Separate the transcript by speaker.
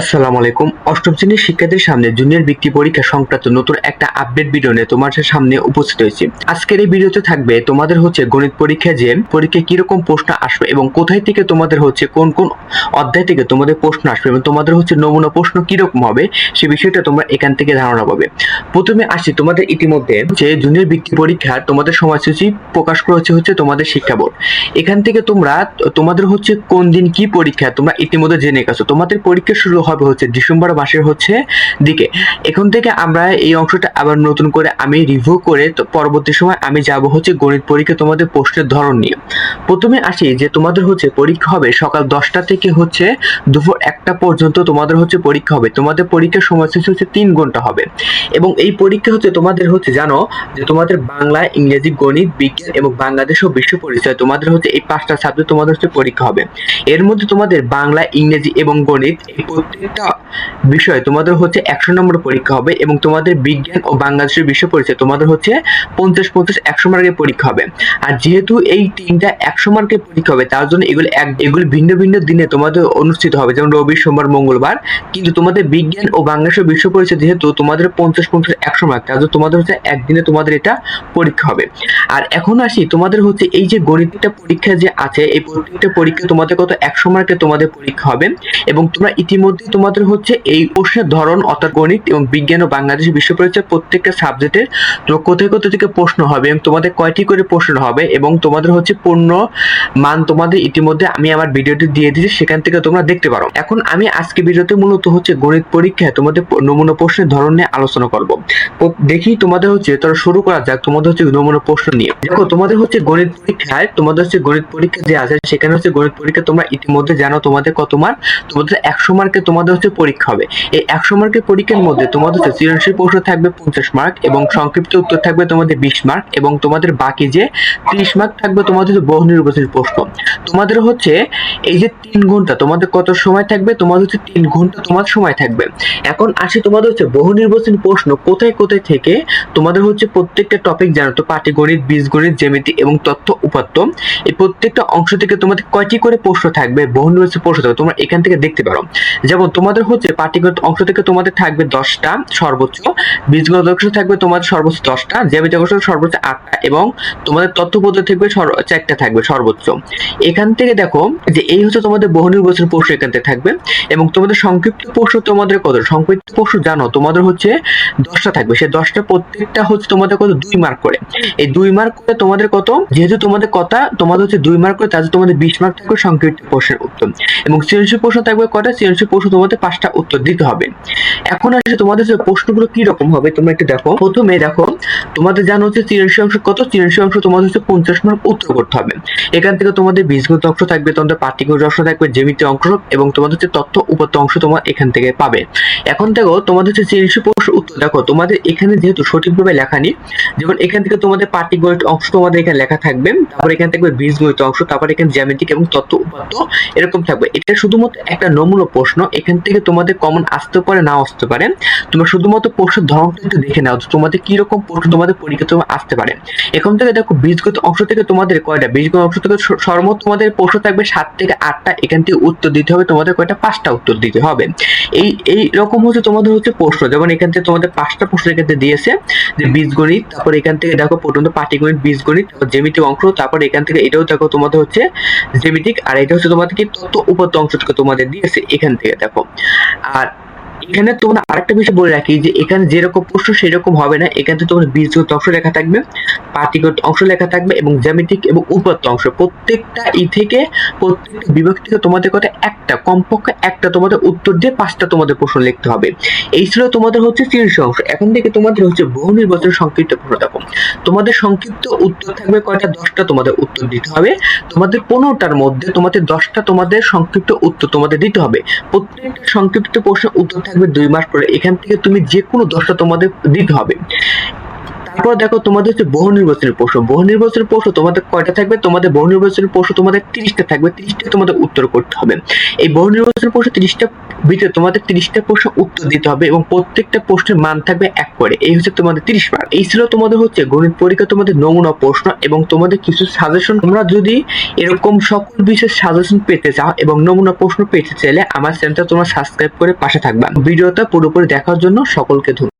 Speaker 1: আসসালামু আলাইকুম। অষ্টম শ্রেণির শিক্ষার্থীর সামনে জুনিয়র বৃত্তি পরীক্ষা সংক্রান্ত নতুন একটা আপডেট ভিডিও নিয়ে তোমাদের সামনে উপস্থিত হয়েছি। আজকের এই ভিডিওতে থাকবে তোমাদের হচ্ছে গণিত পরীক্ষা যে পরীক্ষায় কীরকম প্রশ্ন আসবে এবং কোথায় থেকে তোমাদের হচ্ছে কোন কোন অধ্যায় থেকে তোমাদের প্রশ্ন আসবে এবং তোমাদের হচ্ছে নমুনা প্রশ্ন কীরকম হবে সে বিষয়টা তোমরা এখান থেকে ধারণা পাবে। প্রথমে আসি তোমাদের ইতিমধ্যে যে জুনিয়র বৃত্তি পরীক্ষার তোমাদের সময়সূচি প্রকাশ করেছে হচ্ছে তোমাদের শিক্ষা বোর্ড। এখান থেকে তোমরা তোমাদের হচ্ছে কোন দিন কি পরীক্ষা তোমরা ইতিমধ্যে জেনে গেছো। তোমাদের পরীক্ষা শুরু হবে হচ্ছে ডিসেম্বর মাসের হচ্ছে দিকে। এখন থেকে আমরা এই অংশটা আবার নতুন করে আমি রিভিউ করে তো পরবর্তী সময় আমি যাব হচ্ছে গণিত পরীক্ষা তোমাদের প্রশ্নের ধরন নিয়ে। প্রথমে আসি যে তোমাদের হচ্ছে পরীক্ষা হবে সকাল দশটা থেকে হচ্ছে দুপুর একটা পর্যন্ত তোমাদের হচ্ছে পরীক্ষা হবে। তোমাদের পরীক্ষার সময়সূচি হচ্ছে তিন ঘণ্টা হবে। এবং এই পরীক্ষা হচ্ছে তোমাদের হচ্ছে জানো যে তোমাদের বাংলা, ইংরেজি, গণিত, বিজ্ঞান এবং বাংলাদেশ ও বিশ্ব পরিচয়। তোমাদের হচ্ছে এই পাঁচটা সাবজেক্ট তোমাদের হচ্ছে পরীক্ষা হবে। এর মধ্যে তোমাদের বাংলা, ইংরেজি এবং গণিত প্রত্যেকটা বিষয় তোমাদের হচ্ছে একশো নম্বর পরীক্ষা হবে এবং তোমাদের বিজ্ঞান ও বাংলাদেশের বিশ্ব পরিচয় তোমাদের হচ্ছে পঞ্চাশ পঞ্চাশ একশো মার্কের পরীক্ষা হবে। আর যেহেতু এই তিনটা একশো মার্কের পরীক্ষা হবে, তার জন্য এগুলো এক, এগুলো ভিন্ন ভিন্ন দিনে তোমাদের অনুষ্ঠিত হবে। যেমন রবি, সোমবার, মঙ্গলবার। কিন্তু তোমাদের বিজ্ঞান ও বাংলাদেশের বিশ্ব পরিচয় যেহেতু তোমাদের পঞ্চাশ পঞ্চাশ একশো মার্ক, তার জন্য তোমাদের হচ্ছে একদিনে তোমাদের এটা পরীক্ষা হবে। আর এখন আসি, তোমাদের হচ্ছে এই যে গণিতটা পরীক্ষা যে আছে, এই প্রত্যেকটা পরীক্ষা তোমাদের কত একশো মার্কের তোমাদের পরীক্ষা হবে। এবং তোমরা ইতিমধ্যে তোমাদের হচ্ছে এই প্রশ্নের ধরন অর্থাৎ গণিত এবং বিজ্ঞান ও বাংলাদেশ বিশ্ব পরিচয় প্রত্যেকটা সাবজেক্টের তোমার কোথায় কোথায় থেকে প্রশ্ন হবে এবং তোমাদের কয়টি করে প্রশ্ন হবে এবং তোমাদের হচ্ছে পূর্ণ মান তোমাদের ইতিমধ্যে আমি আমার ভিডিওটি দিয়ে দিয়েছি, সেখান থেকে তোমরা দেখতে পারো। এখন আমি আজকে ভিডিওতে মূলত হচ্ছে গণিত পরীক্ষায় তোমাদের নমুনা প্রশ্নের ধরন নিয়ে আলোচনা করব। দেখি তোমাদের হচ্ছে তোরা শুরু করা যাক, তোমাদের হচ্ছে নমুনা প্রশ্ন নিয়ে। দেখো, তোমাদের হচ্ছে গণিত পরীক্ষায় তোমাদের হচ্ছে গণিত পরীক্ষা যে আছে, সেখানে হচ্ছে গণিত পরীক্ষা তোমরা ইতিমধ্যে জানো তোমাদের কত মার্ক তোমাদের একশো মার্কে তোমাদের হচ্ছে পরীক্ষা হবে। এই একশো মার্কের পরীক্ষার মধ্যে তোমাদের হচ্ছে সৃজনশীল প্রশ্ন থাকবে পঞ্চাশ মার্ক এবং সংক্ষিপ্ত উত্তর থাকবে তোমাদের বিশ মার্ক এবং তোমাদের বাকি যে ত্রিশ মার্ক থাকবে তোমাদের হচ্ছে বহু নির্বাচনী প্রশ্ন। তোমাদের হচ্ছে এই যে তিন ঘণ্টা তোমাদের কত সময় থাকবে? তোমাদের হচ্ছে তিন ঘণ্টা তোমার সময় থাকবে। এখন আসি তোমাদের হচ্ছে বহু নির্বাচনী প্রশ্ন কোথায় কোথায় থেকে তোমাদের হচ্ছে প্রত্যেকটা টপিক জানো তো, পাটিগণিত, বীজগণিত, জ্যামিতি এবং তথ্য উপাত্ত। এই প্রত্যেকটা অংশ থেকে তোমাদের কয়টি করে প্রশ্ন থাকবে? বহু নির্বাচনী প্রশ্ন থাকবে, তোমরা এখান থেকে দেখতে পারো। যেমন তোমাদের হচ্ছে পাটিগণিত অংশ থেকে তোমাদের থাকবে দশটা সর্বোচ্চ, বীজগণিত অংশ থাকবে তোমাদের সর্বোচ্চ দশটা জ্যামিতি অংশ সর্বোচ্চ আটটা এবং তোমাদের তথ্য থাকবে চারটা থাকবে সর্বোচ্চ। এখান থেকে দেখো যে এই হচ্ছে তোমাদের বহু নির্বাচন প্রশ্ন এখান থেকে থাকবে এবং তোমাদের সংক্ষিপ্ত প্রশ্ন তোমাদের কত? সংক্ষিপ্ত প্রশ্ন জানো, তোমাদের হচ্ছে দশটা থাকবে। সেই দশটা প্রত্যেকটা হচ্ছে তোমাদের কত? দুই মার্ক করে। এই দুই মার্ক করে তোমাদের কত? যেহেতু তোমাদের কথা, তোমাদের হচ্ছে দুই মার্ক করে, তাহলে তোমাদের বিশ মার্ক থাকবে সংক্ষিপ্ত প্রশ্নের উত্তর। এবং সৃজনশীল প্রশ্ন থাকবে কটা সৃজনশীল প্রশ্ন তোমাদের পাঁচটা উত্তর দিতে হবে। এখন আসলে তোমাদের প্রশ্নগুলো কি রকম হবে, তোমরা একটু দেখো। প্রথমে দেখো, তোমাদের জানো হচ্ছে সৃজনশীল অংশ কত সৃজনশীল অংশ তোমাদের হচ্ছে পঞ্চাশ মার্ক উত্তর করতে হবে। এখান থেকে তোমাদের বীজগত অংশ থাকবে, তোমাদের পাটিগত অংশ থাকবে, জ্যামিতি অংশ, এবং তোমাদের হচ্ছে তথ্য উপাত্ত অংশ তোমার এখান থেকে পাবে। এখন দেখো, তোমাদের হচ্ছে সৃজনশীল প্রশ্ন উত্তর দেখো, তোমাদের এখানে যেহেতু সঠিকভাবে লেখা নেই যেমন এখান থেকে তোমাদের পাটিগণিত অংশ তোমাদের এখানে লেখা থাকবে, তারপর এখান থেকে বীজগণিত অংশ, তারপর এখানে জ্যামিতিক এবং তথ্য উপাত্ত এরকম থাকবে। এটা শুধুমাত্র একটা নমুনা প্রশ্ন এখান থেকে তোমাদের কমন আসতে পারে, নাও আসতে পারে। তোমরা শুধুমাত্র প্রশ্নের ধরনটা একটু দেখে নাও তোমাদের কি রকম প্রশ্ন তোমাদের পরীক্ষা তোমার আসতে পারে। এখান থেকে দেখো, বীজগত অংশ থেকে তোমাদের কয়টা? বীজগত অংশ থেকে সর্বমোট তোমাদের প্রশ্ন থাকবে সাত থেকে আটটা। এখান থেকে উত্তর দিতে হবে, তোমাদের কয়টা? পাঁচটা উত্তর দিতে হবে। এই এই রকম হচ্ছে তোমাদের হচ্ছে প্রশ্ন যেমন এখান থেকে তোমাদের পাঁচটা প্রশ্ন এখান থেকে দিয়েছে, যে বীজগণিত, তারপর এখান থেকে দেখো প্রথমত পাটিগণিত, বীজগণিত জ্যামিতিক অংশ, তারপর এখান থেকে এটাও দেখো তোমাদের হচ্ছে জ্যামিতিক, আর এটা হচ্ছে তোমাদের কি তত্ত্ব উপাত্ত অংশ থেকে তোমাদের দিয়েছে এখান থেকে দেখো আর এখানে তোমরা আরেকটা বিষয় বলে রাখি যে এখানে যেরকম প্রশ্ন সেরকম হবে না। এখানে তোমার বীজগত অংশ লেখা থাকবে পাটিগত অংশ লেখা থাকবে এবং জ্যামিতিক এবং উপাত্ত অংশ। প্রত্যেকটা ই থেকে প্রত্যেকটা বিভাগ থেকে তোমাদের কথা একটা, কমপক্ষে একটা তোমাদের উত্তর দিয়ে পাঁচটা তোমাদের প্রশ্ন লিখতে হবে। এই ছিল তোমাদের হচ্ছে সৃজনশীল অংশ। এখন থেকে তোমাদের হচ্ছে বহু নির্বাচন সংক্ষিপ্ত প্রশ্ন দেখো। তোমাদের সংক্ষিপ্ত উত্তর থাকবে কয়টা? দশটা তোমাদের উত্তর দিতে হবে। তোমাদের পনেরোটার মধ্যে তোমাদের দশটা তোমাদের সংক্ষিপ্ত উত্তর তোমাদের দিতে হবে। প্রত্যেকটা সংক্ষিপ্ত প্রশ্নের উত্তর থাকবে দুই মাস পরে। এখান থেকে তুমি যে কোনো দশটা তোমাদের দিতে হবে। তারপর দেখো তোমাদের হচ্ছে বহু নির্বাচনী প্রশ্ন। বহু নির্বাচনী প্রশ্ন তোমাদের কয়টা থাকবে? তোমাদের বহু নির্বাচনী প্রশ্ন তোমাদের তিরিশটা থাকবে। তিরিশটা তোমাদের উত্তর করতে হবে। এই বহু নির্বাচনী প্রশ্ন তিরিশটা ভিতরে তোমাদের তিরিশটা প্রশ্ন উত্তর দিতে হবে এবং প্রত্যেকটা প্রশ্নের মান থাকবে এক করে। এই হচ্ছে তোমাদের তিরিশ মার্ক এই ছিল তোমাদের হচ্ছে গণিত পরীক্ষা, তোমাদের নমুনা প্রশ্ন এবং তোমাদের কিছু সাজেশন তোমরা যদি এরকম সকল বিষয়ে সাজেশন পেতে চাও এবং নমুনা প্রশ্ন পেতে চাইলে আমার চ্যানেলটা তোমরা সাবস্ক্রাইব করে পাশে থাকবা। ভিডিওটা পুরোপুরি দেখার জন্য সকলকে ধন্যবাদ।